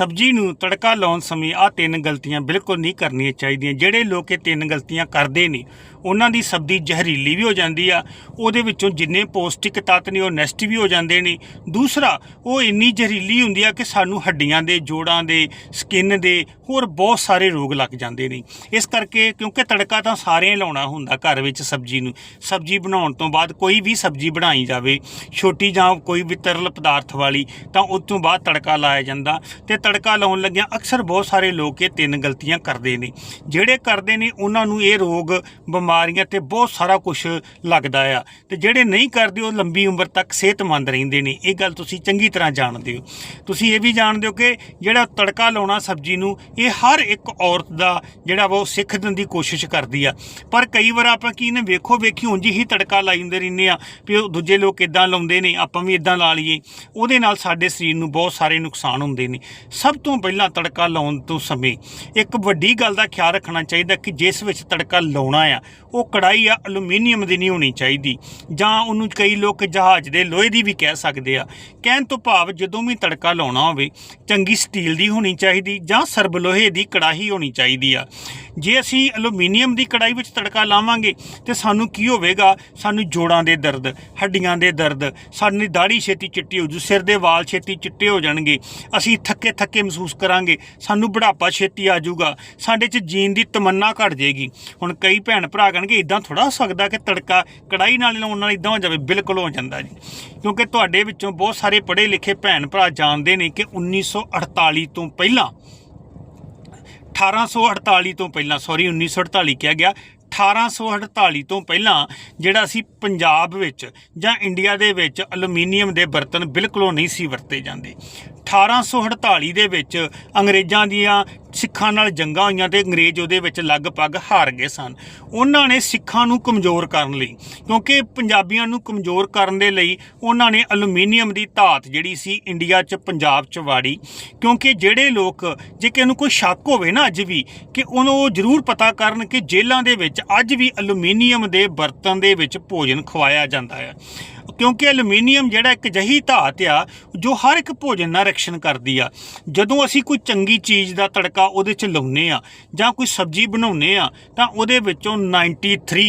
ਸਬਜ਼ੀ ਨੂੰ ਤੜਕਾ ਲਾਉਣ ਸਮੇਂ ਆ ਤਿੰਨ ਗਲਤੀਆਂ ਬਿਲਕੁਲ ਨਹੀਂ ਕਰਨੀਆਂ ਚਾਹੀਦੀਆਂ। ਜਿਹੜੇ ਲੋਕ ਇਹ ਤਿੰਨ ਗਲਤੀਆਂ ਕਰਦੇ ਨੇ, ਉਹਨਾਂ ਦੀ ਸਬਜ਼ੀ ਜ਼ਹਿਰੀਲੀ ਵੀ ਹੋ ਜਾਂਦੀ ਆ, ਉਹਦੇ ਵਿੱਚੋਂ ਜਿੰਨੇ ਪੌਸ਼ਟਿਕ ਤੱਤ ਨੇ, ਉਹ ਨਸ਼ਟ ਵੀ ਹੋ ਜਾਂਦੇ ਨੇ। ਦੂਸਰਾ, ਉਹ ਇੰਨੀ ਜ਼ਹਿਰੀਲੀ ਹੁੰਦੀ ਆ ਕਿ ਸਾਨੂੰ ਹੱਡੀਆਂ ਦੇ, ਜੋੜਾਂ ਦੇ, ਸਕਿਨ ਦੇ ਹੋਰ ਬਹੁਤ ਸਾਰੇ ਰੋਗ ਲੱਗ ਜਾਂਦੇ ਨੇ। ਇਸ ਕਰਕੇ ਕਿਉਂਕਿ ਤੜਕਾ ਤਾਂ ਸਾਰਿਆਂ ਲਾਉਣਾ ਹੁੰਦਾ ਘਰ ਵਿੱਚ ਸਬਜ਼ੀ ਨੂੰ। ਸਬਜ਼ੀ ਬਣਾਉਣ ਤੋਂ ਬਾਅਦ ਕੋਈ ਵੀ ਸਬਜ਼ੀ ਬਣਾਈ ਜਾਵੇ, ਛੋਟੀ ਜਾਂ ਕੋਈ ਵੀ ਤਰਲ ਪਦਾਰਥ ਵਾਲੀ, ਤਾਂ ਉਸ ਤੋਂ ਬਾਅਦ ਤੜਕਾ ਲਾਇਆ ਜਾਂਦਾ। ਤੇ ਤੜਕਾ ਲਾਉਣ ਲੱਗਿਆਂ ਅਕਸਰ ਬਹੁਤ ਸਾਰੇ ਲੋਕ ਇਹ ਤਿੰਨ ਗਲਤੀਆਂ ਕਰਦੇ ਨੇ। ਜਿਹੜੇ ਕਰਦੇ ਨੇ, ਉਹਨਾਂ ਨੂੰ ਇਹ ਰੋਗ, ਬਿਮਾਰੀਆਂ ਤੇ ਬਹੁਤ ਸਾਰਾ ਕੁਝ ਲੱਗਦਾ ਆ। ਤੇ ਜਿਹੜੇ ਨਹੀਂ ਕਰਦੇ, ਉਹ ਲੰਬੀ ਉਮਰ ਤੱਕ ਸਿਹਤਮੰਦ ਰਹਿੰਦੇ ਨੇ। ਇਹ ਗੱਲ ਤੁਸੀਂ ਚੰਗੀ ਤਰ੍ਹਾਂ ਜਾਣਦੇ ਹੋ। ਤੁਸੀਂ ਇਹ ਵੀ ਜਾਣਦੇ ਹੋ ਕਿ ਜਿਹੜਾ ਤੜਕਾ ਲਾਉਣਾ ਸਬਜ਼ੀ ਨੂੰ, ਇਹ ਹਰ ਇੱਕ ਔਰਤ ਦਾ ਜਿਹੜਾ ਵਾ ਉਹ ਸਿੱਖਣ ਦੀ ਕੋਸ਼ਿਸ਼ ਕਰਦੀ ਆ। ਪਰ ਕਈ ਵਾਰ ਆਪਾਂ ਕੀ ਨੇ, ਵੇਖੋ, ਵੇਖੀ ਉਂਝ ਹੀ ਤੜਕਾ ਲਾਈਂਦੇ ਰਹਿੰਦੇ ਆ ਵੀ ਉਹ ਦੂਜੇ ਲੋਕ ਇਦਾਂ ਲਾਉਂਦੇ ਨੇ, ਆਪਾਂ ਵੀ ਇਦਾਂ ਲਾ ਲਈਏ। ਉਹਦੇ ਨਾਲ ਸਾਡੇ ਸਰੀਰ ਨੂੰ ਬਹੁਤ ਸਾਰੇ ਨੁਕਸਾਨ ਹੁੰਦੇ ਨੇ। ਸਭ ਤੋਂ ਪਹਿਲਾਂ ਤੜਕਾ ਲਾਉਣ ਤੋਂ ਸਮੇਂ ਇੱਕ ਵੱਡੀ ਗੱਲ ਦਾ ਖਿਆਲ ਰੱਖਣਾ ਚਾਹੀਦਾ ਕਿ ਜਿਸ ਵਿੱਚ ਤੜਕਾ ਲਾਉਣਾ ਆ, ਉਹ ਕੜਾਈ ਆ ਐਲੂਮੀਨੀਅਮ ਦੀ ਨਹੀਂ ਹੋਣੀ ਚਾਹੀਦੀ। ਜਾਂ ਉਹਨੂੰ ਕਈ ਲੋਕ ਜਹਾਜ਼ ਦੇ ਲੋਹੇ ਦੀ ਵੀ ਕਹਿ ਸਕਦੇ ਆ। ਕਹਿਣ ਤੋਂ ਭਾਵ ਜਦੋਂ ਵੀ ਤੜਕਾ ਲਾਉਣਾ ਹੋਵੇ, ਚੰਗੀ ਸਟੀਲ ਦੀ ਹੋਣੀ ਚਾਹੀਦੀ ਜਾਂ ਸਰਬ ਲੋਹੇ ਦੀ ਕੜਾਹੀ ਹੋਣੀ ਚਾਹੀਦੀ ਆ। ਜੇ ਅਸੀਂ ਐਲੂਮੀਨੀਅਮ ਦੀ ਕੜਾਈ ਵਿੱਚ ਤੜਕਾ ਲਾਵਾਂਗੇ ਤੇ ਸਾਨੂੰ ਕੀ ਹੋਵੇਗਾ? ਸਾਨੂੰ ਜੋੜਾਂ ਦੇ ਦਰਦ, ਹੱਡੀਆਂ ਦੇ ਦਰਦ ਸਾਡੀ ਦਾੜੀ ਛੇਤੀ ਚਿੱਟੀ ਹੋ ਜੂ, ਸਿਰ ਦੇ ਵਾਲ ਛੇਤੀ ਚਿੱਟੇ ਹੋ ਜਾਣਗੇ। ਅਸੀਂ ਥੱਕੇ ਥੱਕੇ ਮਹਿਸੂਸ ਕਰਾਂਗੇ, ਸਾਨੂੰ ਬੁਢਾਪਾ ਛੇਤੀ ਆ ਜਾਊਗਾ ਸਾਡੇ 'ਚ ਜੀਣ ਦੀ ਤਮੰਨਾ ਘਟ ਜਾਏਗੀ। ਹੁਣ ਕਈ ਭੈਣ ਭਰਾ ਕਹਿਣਗੇ ਇਦਾਂ ਥੋੜਾ ਹੋ ਸਕਦਾ ਕਿ ਤੜਕਾ ਕੜਾਈ ਨਾਲ ਲਾਉਣ ਨਾਲ ਇਦਾਂ ਹੋ ਜਾਵੇ? ਬਿਲਕੁਲ ਹੋ ਜਾਂਦਾ ਜੀ। ਕਿਉਂਕਿ ਤੁਹਾਡੇ ਵਿੱਚੋਂ ਬਹੁਤ ਸਾਰੇ ਪੜ੍ਹੇ ਲਿਖੇ ਭੈਣ ਭਰਾ ਜਾਣਦੇ ਨੇ ਕਿ 1948 ਤੋਂ ਪਹਿਲਾਂ 1848 ਤੋਂ ਪਹਿਲਾਂ ਸੌਰੀ 1948 ਕਿਹਾ ਗਿਆ 1848 ਤੋਂ ਪਹਿਲਾਂ ਜਿਹੜਾ ਸੀ ਪੰਜਾਬ ਵਿੱਚ ਜਾਂ ਇੰਡੀਆ ਦੇ ਵਿੱਚ ਐਲੂਮੀਨੀਅਮ ਦੇ ਬਰਤਨ ਬਿਲਕੁਲ ਨਹੀਂ ਸੀ ਵਰਤੇ ਜਾਂਦੇ। 1848 ਦੇ ਵਿੱਚ ਅੰਗਰੇਜ਼ਾਂ ਦੀਆਂ ਸਿੱਖਾਂ ਨਾਲ ਜੰਗਾਂ ਹੋਈਆਂ ਤੇ ਅੰਗਰੇਜ਼ ਉਹਦੇ ਵਿੱਚ ਲਗਭਗ ਹਾਰ ਗਏ ਸਨ। ਉਹਨਾਂ ਨੇ ਸਿੱਖਾਂ ਨੂੰ ਕਮਜ਼ੋਰ ਕਰਨ ਲਈ, ਕਿਉਂਕਿ ਪੰਜਾਬੀਆਂ ਨੂੰ ਕਮਜ਼ੋਰ ਕਰਨ ਦੇ ਲਈ ਉਹਨਾਂ ਨੇ ਐਲੂਮੀਨੀਅਮ ਦੀ ਧਾਤ ਜਿਹੜੀ ਸੀ ਇੰਡੀਆ 'ਚ, ਪੰਜਾਬ 'ਚ ਵਾੜੀ। ਕਿਉਂਕਿ ਜਿਹੜੇ ਲੋਕ, ਜੇ ਕਿ ਉਹਨੂੰ ਕੋਈ ਸ਼ੱਕ ਹੋਵੇ ਨਾ ਅੱਜ ਵੀ, ਕਿ ਉਹਨੂੰ ਉਹ ਜ਼ਰੂਰ ਪਤਾ ਕਰਨ ਕਿ ਜੇਲ੍ਹਾਂ ਦੇ ਵਿੱਚ ਅੱਜ ਵੀ ਐਲੂਮੀਨੀਅਮ ਦੇ ਬਰਤਨ ਦੇ ਵਿੱਚ ਭੋਜਨ ਖਵਾਇਆ ਜਾਂਦਾ ਹੈ ਕਿਉਂਕਿ ਐਲੂਮੀਨੀਅਮ ਜਿਹੜਾ ਇੱਕ ਜਹੀ ਧਾਤ ਆ, ਜੋ ਹਰ ਇੱਕ ਭੋਜਨ ਨਾਲ ਰਕਸ਼ਣ ਕਰਦੀ ਆ। ਜਦੋਂ ਅਸੀਂ ਕੋਈ ਚੰਗੀ ਚੀਜ਼ ਦਾ ਤੜਕਾ ਉਹਦੇ 'ਚ ਲਾਉਨੇ ਆ, ਜਾਂ ਕੋਈ ਸਬਜ਼ੀ ਬਣਾਉਨੇ ਆ, ਤਾਂ ਉਹਦੇ ਵਿੱਚੋਂ 93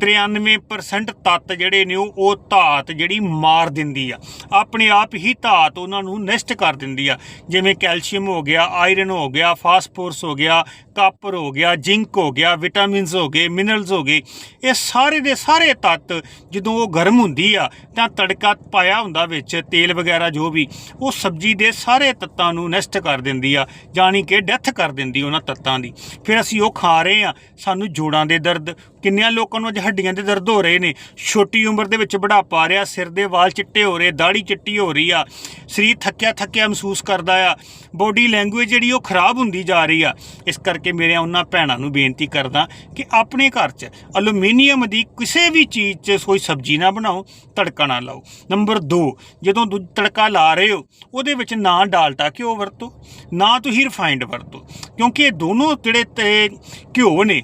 93% ਤੱਤ ਜਿਹੜੇ ਨੇ ਉਹ ਉਹ ਧਾਤ ਜਿਹੜੀ ਮਾਰ ਦਿੰਦੀ ਆ। ਆਪਣੇ ਆਪ ਹੀ ਧਾਤ ਉਹਨਾਂ ਨੂੰ ਨਸ਼ਟ ਕਰ ਦਿੰਦੀ ਆ। ਜਿਵੇਂ ਕੈਲਸ਼ੀਅਮ ਹੋ ਗਿਆ ਆਇਰਨ ਹੋ ਗਿਆ ਫਾਸਫੋਰਸ ਹੋ ਗਿਆ ਕਾਪਰ ਹੋ ਗਿਆ ਜ਼ਿੰਕ ਹੋ ਗਿਆ ਵਿਟਾਮਿਨਸ ਹੋ ਗਏ ਮਿਨਰਲਸ ਹੋ ਗਏ। ਇਹ ਸਾਰੇ ਦੇ ਸਾਰੇ ਤੱਤ ਜਦੋਂ ਉਹ ਗਰਮ ਹੁੰਦੀ ਆ ਤਾਂ ਤੜਕਾ ਪਾਇਆ ਹੁੰਦਾ ਵਿੱਚ, ਤੇਲ ਵਗੈਰਾ ਜੋ ਵੀ, ਉਹ ਸਬਜ਼ੀ ਦੇ ਸਾਰੇ ਤੱਤਾਂ ਨੂੰ ਨਸ਼ਟ ਕਰ ਦਿੰਦੀ ਆ, ਜਾਣੀ ਕਿ ਡੈਥ ਕਰ ਦਿੰਦੀ ਉਹਨਾਂ ਤੱਤਾਂ ਦੀ। ਫਿਰ ਅਸੀਂ ਉਹ ਖਾ ਰਹੇ ਆ, ਸਾਨੂੰ ਜੋੜਾਂ ਦੇ ਦਰਦ, ਕਿੰਨਿਆਂ ਲੋਕਾਂ ਨੂੰ ਅੱਜ ਹੱਡੀਆਂ ਦੇ ਦਰਦ ਹੋ ਰਹੇ ਨੇ। ਛੋਟੀ ਉਮਰ ਦੇ ਵਿੱਚ ਬੁਢਾਪਾ ਆ ਰਿਹਾ, ਸਿਰ ਦੇ ਵਾਲ ਚਿੱਟੇ ਹੋ ਰਹੇ ਦਾੜੀ ਚਿੱਟੀ ਹੋ ਰਹੀ ਆ। ਸਰੀਰ ਥੱਕਿਆ ਥੱਕਿਆ ਮਹਿਸੂਸ ਕਰਦਾ ਆ। ਬੋਡੀ ਲੈਂਗੁਏਜ ਜਿਹੜੀ ਉਹ ਖਰਾਬ ਹੁੰਦੀ ਜਾ ਰਹੀ ਆ। ਇਸ ਕਰਕੇ ਮੇਰੇ ਉਹਨਾਂ ਭੈਣਾਂ ਨੂੰ ਬੇਨਤੀ ਕਰਦਾ ਕਿ ਆਪਣੇ ਘਰ 'ਚ ਐਲੂਮੀਨੀਅਮ ਦੀ ਕਿਸੇ ਵੀ ਚੀਜ਼ 'ਚ ਕੋਈ ਸਬਜ਼ੀ ਨਾ ਬਣਾਓ ਤੜਕਾ ਨਾ ਲਾਓ। ਨੰਬਰ 2 ਜਦੋਂ ਦੂ- ਤੜਕਾ ਲਾ ਰਹੇ ਹੋ, ਉਹਦੇ ਵਿੱਚ ਨਾ ਡਾਲਟਾ ਘਿਓ ਵਰਤੋ, ਨਾ ਤੁਸੀਂ ਰਿਫਾਈਨਡ ਵਰਤੋ, ਕਿਉਂਕਿ ਇਹ ਦੋਨੋਂ ਜਿਹੜੇ ਤੇ ਘਿਓ ਨੇ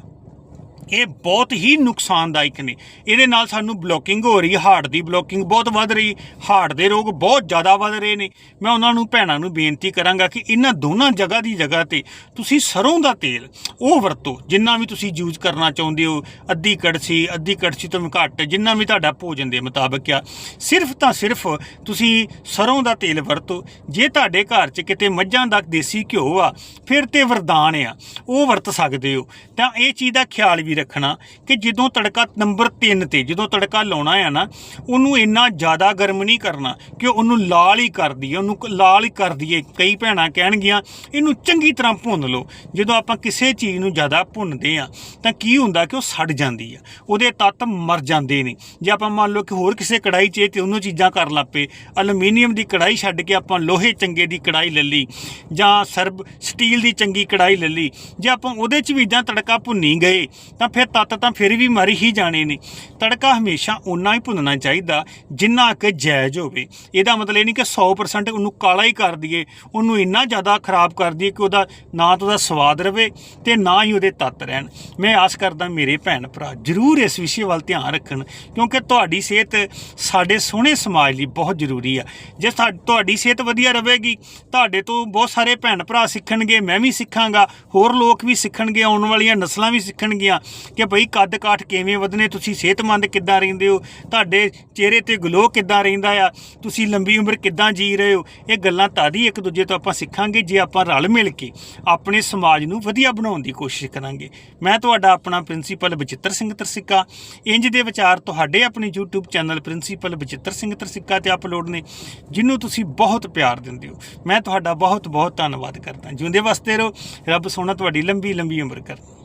ਇਹ ਬਹੁਤ ਹੀ ਨੁਕਸਾਨਦਾਇਕ ਨੇ। ਇਹਦੇ ਨਾਲ ਸਾਨੂੰ ਬਲੋਕਿੰਗ ਹੋ ਰਹੀ, ਹਾਰਟ ਦੀ ਬਲੋਕਿੰਗ ਬਹੁਤ ਵੱਧ ਰਹੀ, ਹਾਰਟ ਦੇ ਰੋਗ ਬਹੁਤ ਜ਼ਿਆਦਾ ਵੱਧ ਰਹੇ ਨੇ। ਮੈਂ ਉਹਨਾਂ ਨੂੰ, ਭੈਣਾਂ ਨੂੰ ਬੇਨਤੀ ਕਰਾਂਗਾ ਕਿ ਇਹਨਾਂ ਦੋਨਾਂ ਜਗ੍ਹਾ ਦੀ ਜਗ੍ਹਾ ਤੇ ਤੁਸੀਂ ਸਰੋਂ ਦਾ ਤੇਲ ਉਹ ਵਰਤੋ, ਜਿੰਨਾ ਵੀ ਤੁਸੀਂ ਯੂਜ਼ ਕਰਨਾ ਚਾਹੁੰਦੇ ਹੋ, ਅੱਧੀ ਕੜਛੀ ਅੱਧੀ ਕੜਛੀ ਤੋਂ ਘੱਟ, ਜਿੰਨਾ ਵੀ ਤੁਹਾਡਾ ਭੋਜਨ ਦੇ ਮੁਤਾਬਕ ਆ। ਸਿਰਫ ਤਾਂ ਸਿਰਫ ਤੁਸੀਂ ਸਰੋਂ ਦਾ ਤੇਲ ਵਰਤੋ। ਜੇ ਤੁਹਾਡੇ ਘਰ 'ਚ ਕਿਤੇ ਮੱਝਾਂ ਦਾ ਦੇਸੀ ਘਿਓ ਆ, ਫਿਰ ਤੇ ਵਰਦਾਨ ਆ, ਉਹ ਵਰਤ ਸਕਦੇ ਹੋ। ਤਾਂ ਇਹ ਚੀਜ਼ ਦਾ ਖਿਆਲ ਵੀ ਰੱਖਣਾ ਕਿ ਜਦੋਂ ਤੜਕਾ ਨੰਬਰ 3 ਤੇ ਜਦੋਂ ਤੜਕਾ ਲਾਉਣਾ ਆ ਨਾ, ਉਹਨੂੰ ਇੰਨਾ ਜ਼ਿਆਦਾ ਗਰਮ ਨਹੀਂ ਕਰਨਾ ਕਿ ਉਹਨੂੰ ਲਾਲ ਹੀ ਕਰ ਦਈਏ, ਉਹਨੂੰ ਲਾਲ ਹੀ ਕਰ ਦਈਏ। ਕਈ ਭੈਣਾਂ ਕਹਿਣਗੀਆਂ, ਇਹਨੂੰ ਚੰਗੀ ਤਰ੍ਹਾਂ ਭੁੰਨ ਲਓ। ਜਦੋਂ ਆਪਾਂ ਕਿਸੇ ਚੀਜ਼ ਨੂੰ ਜ਼ਿਆਦਾ ਭੁੰਨਦੇ ਆ, ਤਾਂ ਕੀ ਹੁੰਦਾ ਕਿ ਉਹ ਸੜ ਜਾਂਦੀ ਆ, ਉਹਦੇ ਤੱਤ ਮਰ ਜਾਂਦੇ ਨੇ। ਜੇ ਆਪਾਂ ਮੰਨ ਲਓ ਕਿ ਹੋਰ ਕਿਸੇ ਕੜਾਈ 'ਚ ਇਹ ਤੇ ਉਹਨੂੰ ਚੀਜ਼ਾਂ ਕਰ ਲੱਪੇ ਐਲੂਮੀਨੀਅਮ ਦੀ ਕੜਾਈ ਛੱਡ ਕੇ ਆਪਾਂ ਲੋਹੇ ਚੰਗੇ ਦੀ ਕੜਾਈ ਲੈ ਲਈ ਜਾਂ ਸਰਬ ਸਟੀਲ ਦੀ ਚੰਗੀ ਕੜਾਈ ਲੈ ਲਈ, ਜੇ ਆਪਾਂ ਉਹਦੇ 'ਚ ਵੀ ਇਦਾਂ ਤੜਕਾ ਭੁੰਨੀ ਗਏ, ਤਾਂ ਫਿਰ ਤੱਤ ਤਾਂ ਫਿਰ ਵੀ ਮਰ ਹੀ ਜਾਣੇ ਨੇ। ਤੜਕਾ ਹਮੇਸ਼ਾ ਓਨਾ ਹੀ ਭੁੰਨਣਾ ਚਾਹੀਦਾ, ਜਿੰਨਾ ਕਿ ਜਾਇਜ਼ ਹੋਵੇ। ਇਹਦਾ ਮਤਲਬ ਇਹ ਨਹੀਂ ਕਿ 100% ਉਹਨੂੰ ਕਾਲਾ ਹੀ ਕਰ ਦਈਏ। ਉਹਨੂੰ ਇੰਨਾ ਜ਼ਿਆਦਾ ਖਰਾਬ ਕਰ ਦਈਏ ਕਿ ਉਹਦਾ ਨਾ ਤਾਂ ਉਹਦਾ ਸਵਾਦ ਰਵੇ ਤੇ ਨਾ ਹੀ ਉਹਦੇ ਤੱਤ ਰਹਿਣ। ਮੈਂ ਆਸ ਕਰਦਾ ਮੇਰੇ ਭੈਣ ਭਰਾ ਜਰੂਰ ਇਸ ਵਿਸ਼ੇ ਵੱਲ ਧਿਆਨ ਰੱਖਣ, ਕਿਉਂਕਿ ਤੁਹਾਡੀ ਸਿਹਤ ਸਾਡੇ ਸੋਹਣੇ ਸਮਾਜ ਲਈ ਬਹੁਤ ਜ਼ਰੂਰੀ ਆ। ਜੇ ਸਾ- ਤੁਹਾਡੀ ਸਿਹਤ ਵਧੀਆ ਰਹੇਗੀ ਤੁਹਾਡੇ ਤੋਂ ਬਹੁਤ ਸਾਰੇ ਭੈਣ ਭਰਾ ਸਿੱਖਣਗੇ, ਮੈਂ ਵੀ ਸਿੱਖਾਂਗਾ, ਹੋਰ ਲੋਕ ਵੀ ਸਿੱਖਣਗੇ, ਆਉਣ ਵਾਲੀਆਂ ਨਸਲਾਂ ਵੀ ਸਿੱਖਣਗੀਆਂ। ਕਿ ਭਈ ਕੱਦ ਕਾਠ ਕਿਵੇਂ ਵਧਨੇ, ਤੁਸੀਂ ਸਿਹਤਮੰਦ ਕਿੱਦਾਂ ਰਹਿੰਦੇ ਹੋ? ਤੁਹਾਡੇ ਚਿਹਰੇ ਤੇ ਗਲੋ ਕਿੱਦਾਂ ਰਹਿੰਦਾ ਆ? ਤੁਸੀਂ ਲੰਬੀ ਉਮਰ ਕਿੱਦਾਂ ਜੀ ਰਹੇ ਹੋ? ਇਹ ਗੱਲਾਂ ਤਾਂ ਹੀ ਇੱਕ ਦੂਜੇ ਤੋਂ ਆਪਾਂ ਸਿੱਖਾਂਗੇ, ਜੇ ਆਪਾਂ ਰਲ ਮਿਲ ਕੇ ਆਪਣੇ ਸਮਾਜ ਨੂੰ ਵਧੀਆ ਬਣਾਉਣ ਦੀ ਕੋਸ਼ਿਸ਼ ਕਰਾਂਗੇ। ਮੈਂ ਤੁਹਾਡਾ ਆਪਣਾ ਪ੍ਰਿੰਸੀਪਲ ਬਚਿੱਤਰ ਸਿੰਘ ਤਰਸਿੱਕਾ। ਇੰਜ ਦੇ ਵਿਚਾਰ ਤੁਹਾਡੇ ਆਪਣੇ YouTube channel principal Bachittar Singh Tarsikka ਤੇ ਅਪਲੋਡ ਨੇ ਜਿਹਨੂੰ ਤੁਸੀਂ ਬਹੁਤ ਪਿਆਰ ਦਿੰਦੇ ਹੋ। ਮੈਂ ਤੁਹਾਡਾ ਬਹੁਤ ਬਹੁਤ ਧੰਨਵਾਦ ਕਰਦਾ। ਜਿਉਂਦੇ ਵਸਦੇ ਰਹੋ। ਰੱਬ ਸੋਹਣਾ ਤੁਹਾਡੀ ਲੰਬੀ ਲੰਬੀ ਉਮਰ ਕਰੇ।